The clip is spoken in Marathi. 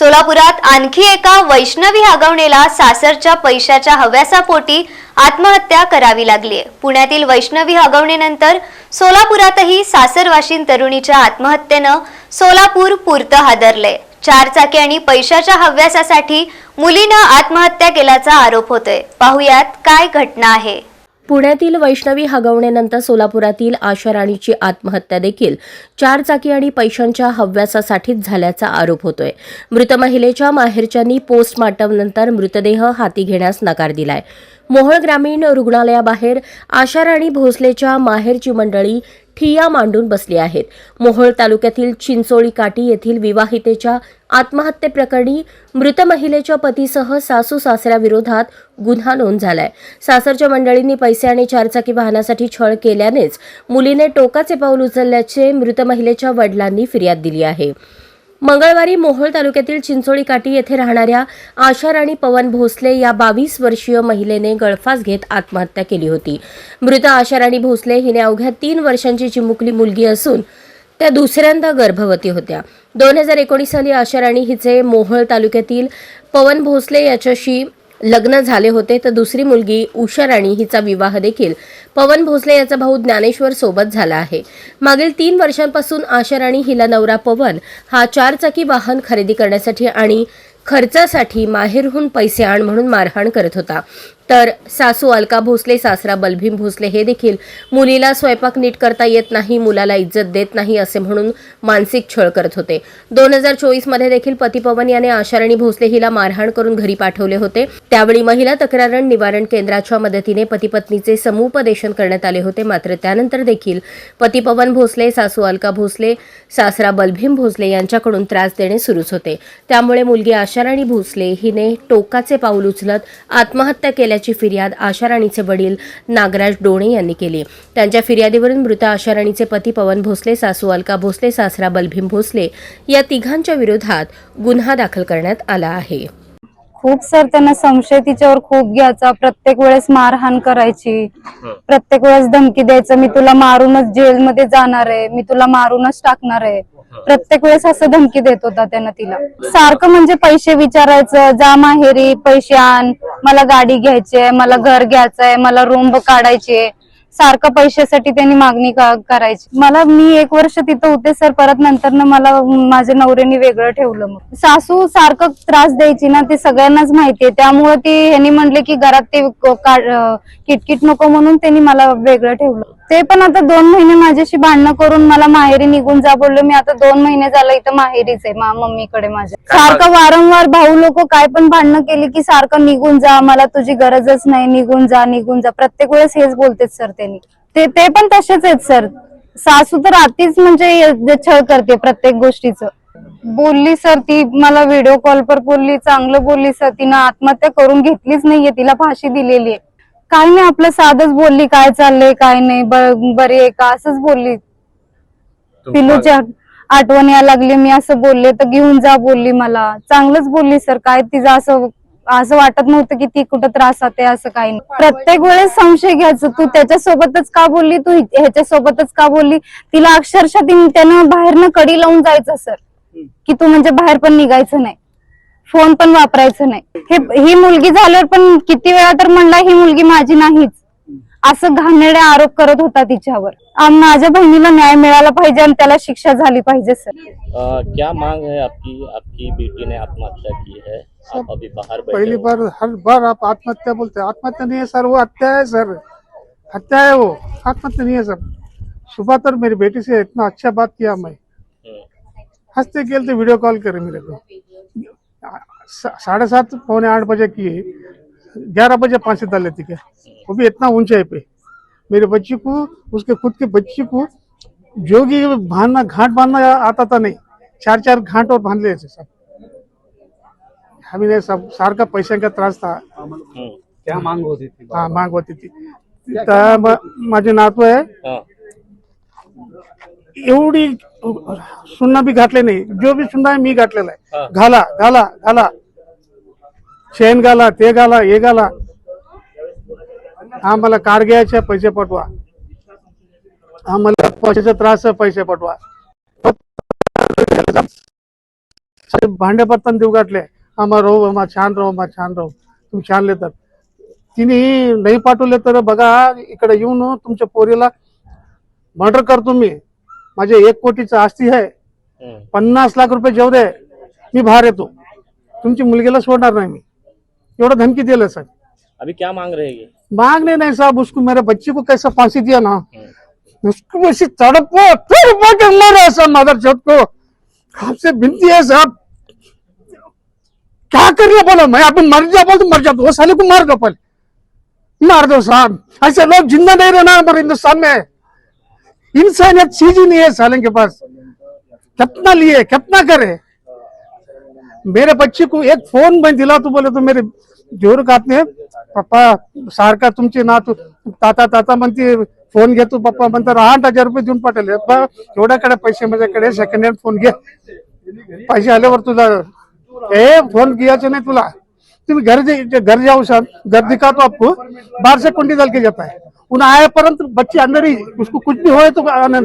सोलापुरात आणखी एका वैष्णवी हगवणेला सासरच्या पैशाच्या हव्यासापोटी आत्महत्या करावी लागली. पुण्यातील वैष्णवी हगवणेनंतर सोलापुरातही सासरवाशीन तरुणीच्या आत्महत्येनं सोलापूर पुरतं हादरलंय चार चाकी आणि पैशाच्या हव्यासासाठी मुलीनं आत्महत्या केल्याचा आरोप होतोय. पाहुयात काय घटना आहे. पुण्यातील वैष्णवी हगवणेनंतर सोलापुरातील आशा राणीची आत्महत्या देखील चारचाकी आणि पैशांच्या हव्यासासाठीच झाल्याचा आरोप होतोय. मृत महिलेच्या माहेरच्यांनी पोस्टमार्टमनंतर मृतदेह हाती घेण्यास नकार दिलाय. मोहोळ ग्रामीण रुग्णालयाबाहेर आशाराणी भोसलेच्या माहेरची मंडळी ठिया मांडून बसली आहेत. मोहोळ तालुक्यातील चिंचोळी काटी येथील विवाहितेच्या आत्महत्येप्रकरणी मृत महिलेच्या पतीसह सासू सासऱ्याविरोधात गुन्हा नोंद झालाय. सासरच्या मंडळींनी पैसे आणि चारचाकी वाहनासाठी छळ केल्यानेच मुलीने टोकाचे पाऊल उचलल्याचे मृत महिलेच्या वडिलांनी फिर्याद दिली आहे. मंगळवारी मोहोळ तालुक्यातील चिंचोळी काठी येथे राहणाऱ्या आशा राणी पवन भोसले या बावीस वर्षीय महिलेने गळफास घेत आत्महत्या केली होती. मृत आशा राणी भोसले हिने अवघ्या तीन वर्षांची चिमुकली मुलगी असून त्या दुसऱ्यांदा गर्भवती होत्या. दोन हजार एकोणीस साली आशा राणी हिचे मोहोळ तालुक्यातील पवन भोसले याच्याशी लग्न झाले होते तर दुसरी मुलगी उषा राणी हिचा विवाह देखील. पवन भोसले याचा भाऊ ज्ञानेश्वर सोबत झाला आहे. मागील तीन वर्षांपासून आशा राणी हिला नवरा पवन हा चारचाकी वाहन खरेदी करण्यासाठी आणि खर्चासाठी माहेरहून पैसे आण म्हणून मारहाण करत होता. तर सासू अलका भोसले सासरा बलभीम भोसले हे देखील मुलीला स्वयंपाक नीट करता येत नाही मुलाला इज्जत देत नाही असे म्हणून मानसिक छळ करत होते. दोन हजार चोवीसमध्ये देखील पती पवन याने आशाराणी भोसले हिला मारहाण करून घरी पाठवले होते. त्यावेळी महिला तक्रार निवारण केंद्राच्या मदतीने पतीपत्नीचे समुपदेशन करण्यात आले होते. मात्र त्यानंतर देखील पती पवन भोसले सासू अलका भोसले सासरा बलभीम भोसले यांच्याकडून त्रास देणे सुरूच होते. त्यामुळे मुलगी आशाराणी भोसले हिने टोकाचे पाऊल उचलत आत्महत्या केल्या केल्याची फिर्याद आशाराणीचे वडील नागराज डोणे यांनी केली. त्यांच्या फिर्यादीवरून मृत आशाराणीचे पती पवन भोसले सासू अलका भोसले सासरा बलभीम भोसले या तिघांच्या विरोधात गुन्हा दाखल करण्यात आला आहे. खूप सर त्यांना संशय तिच्यावर खूप घ्यायचा. प्रत्येक वेळेस मारहाण करायची. प्रत्येक वेळेस धमकी द्यायचं. मी तुला मारूनच जेलमध्ये जाणार आहे. मी तुला मारूनच टाकणार आहे. प्रत्येक वेळेस असं धमकी देत होता त्यानं तिला. सारखं म्हणजे पैसे विचारायचं. जा माहेरी पैसे आण. मला गाडी घ्यायची आहे मला घर घ्यायचंय मला रूम काढायची आहे. सारखं पैशासाठी त्यांनी मागणी का- करायची. मला मी एक वर्ष तिथं होते सर परत नंतर ना मला माझ्या नवऱ्याने वेगळं ठेवलं मग. सासू सारखं त्रास द्यायची ना ते सगळ्यांनाच माहितीये त्यामुळे ती ह्यांनी म्हणले की घरात ते किटकिट नको म्हणून त्यांनी मला वेगळं ठेवलं. ते पण आता दोन महिने माझ्याशी भांडणं करून मला माहेरी निघून जा बोललो. मी आता दोन महिने झालं इथं माहेरीच आहे मा- मम्मीकडे माझ्या. सारखं वारंवार भाऊ लोक काय पण भांडणं केली की सारखं निघून जा मला तुझी गरजच नाही निघून जा निघून जा. प्रत्येक वेळेस हेच बोलतेच सर त्यांनी. ते ते पण तसेच आहेत सर. सासू तर आतीच म्हणजे छळ करते प्रत्येक गोष्टीचं. बोलली सर ती मला व्हिडिओ कॉल पर बोलली चांगलं बोलली सर तिनं आत्महत्या करून घेतलीच नाहीये तिला फाशी दिलेली आहे. काय नाही आपलं साधच बोलली काय चाललंय काय नाही ब- बरी आहे का? असंच बोलली. पिलूची आठ- आठवण यायला लागली मी असं बोलले तर घेऊन जा बोलली मला. चांगलंच बोलली सर काय तिचं असं असं वाटत नव्हतं की ती कुठं त्रासात आहे असं काही नाही. प्रत्येक वेळेस संशय घ्यायचं तू त्याच्यासोबतच का बोलली? तू ह्याच्यासोबतच का बोलली? तिला अक्षरशः ती त्यानं बाहेरनं कडी लावून जायचं सर की तू म्हणजे बाहेर पण निघायचं नाही. फोन पण वापरायचं नाही. हे ही मुलगी झाल्यावर पण किती वेळा तर म्हणला ही मुलगी माझी नाहीच. असं घाणेरडे आरोप करत होता तिच्यावर. आम- माझ्या बहिणीला न्याय मिळाला पाहिजे आणि त्याला शिक्षा झाली पाहिजे सर. अ, क्या मांग है आपकी आपकी बेटी ने आत्महत्या की है? आप अभी बाहर पहली हो। बार हर बार आप आत्महत्या बोलते हैं। आत्महत्या नहीं है सर वो हत्या है सर। हत्या है वो। आत्महत्या नहीं है सर। सुबह तर मेरी बेटी से इतना अच्छा बात किया मैं। हंसते खेलते वीडियो कॉल करे मेरे को। साढ़े सात पौने आठ बजे किए ग्यारह बजे फांसी डाल लेती क्या वो भी इतना ऊंचाई पे। मेरे बच्ची को उसके खुद के बच्ची को जोगी बांधना घाट बांधना आता था नहीं। चार चार घाट और बांध लिए थे सब। हमें ने सब सारखा पैसे का त्रास था। हम्म, क्या मांग होती थी? हा माग होती म- माझे नातू आहे हाँ, एवढी सुन्ना बी घातले नाही। जो बी सुन्ना आहे मी घातलेला हा. आहे घाला घाला घाला। चेन घाला ते घाला हे घाला. आम्हाला कार घ्यायचे पैसे पाठवा. आम्हाला पैशाचा त्रास पैसे पाठवा. साहेब भांडे बर्तन देऊ गाठले आम्हा राहू आम्हा छान राहू आम्हा छान राहू. तुम्ही छान लेतात तिने नाही पाठवले तर बघा इकडे येऊन तुमच्या पोरीला मर्डर करतो मी माझे एक कोटीचं आस्ती आहे. पन्नास लाख रुपये जेव दे मी बाहेर येतो. तुमची मुलगीला सोडणार नाही मी. एवढं धमकी दिलं सर. अभी क्या मांग रहे हैं ये? मांगने नहीं साहब उसको मेरे बच्चे को कैसा फांसी दिया ना? हम्म, उसको वैसे तड़पो तड़पो के मरे ऐसा मदर चौथ को। आपसे विनती है साहब। क्या करिए बोलो? मैं अपन मर जा बोल तो मर जा वो साले को मार दो पहले। मार दो साहब। ऐसे लोग ज़िंदा नहीं रहना हमारे हिंदुस्तान में। इंसानियत चीज़ ही नहीं है साले के पास। कितना लिए कितना करे? मेरे बच्चे को एक फ़ोन मैं दिला तो बोले तो मेरे जोर कातने पप्पा सारखा तुमची ना तू ताता ताता म्हणते फोन घेतो पप्पा. म्हणतात आठ हजार रुपये देऊन पाठवले. पप्पा एवढ्याकडे पैसे माझ्याकडे सेकंड हँड फोन घे. पैसे आल्यावर तुझा ए फोन घ्यायचे नाही तुला. तुम्ही घर घर जाऊ सर घर दिखा तो आपको बाहर से कुंडी डाल के जाता है उन्हें परंतु बच्चे अंदर ही उसको कुछ भी होए तो आना